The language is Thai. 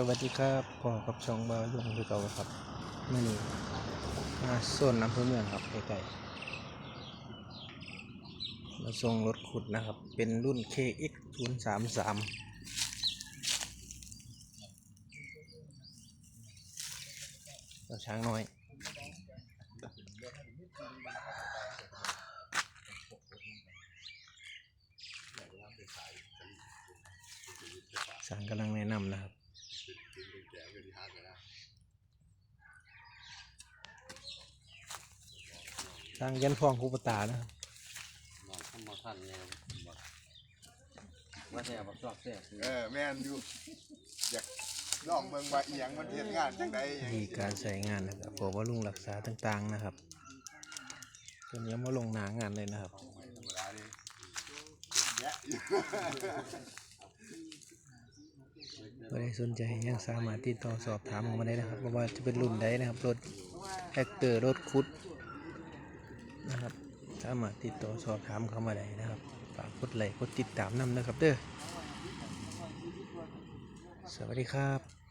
สวัสดีครับพ่อกับช่องบาวลุงคือเก่าครับมื่อนี้มาโซนอำเภอเมืองครับใกลๆมาส่งรถขุดนะครับ เป็นรุ่น KX 0 3 3เราช้างน้อย สางกำลังแนะนำนะครับ สร้างยันฟองคูปตานะครับนอนข้ามมาทันเนี่ยบอกว่าแซ่บชอบแซ่บเออแม่นอยู่อยากลองเบิ่งว่าอีหยังมันเฮ็ดงานจังได๋วิธีการใช้งานนะครับผมว่าลุงรักษาต่างๆนะครับตัวนี้มาลงหนางานเลยนะครับ ธรรมดานี่แยะ อยู่ได้สนใจยังสามารถติดต่อสอบถามเข้ามาได้นะครับว่าจะเป็นรุ่นใดนะครับรถแฮกเตอร์รถคุดนะครับสามารถติดต่อสอบถามเข้ามาได้นะครับฝากกดไลค์กดติดตามนำนะครับเด้อสวัสดีครับ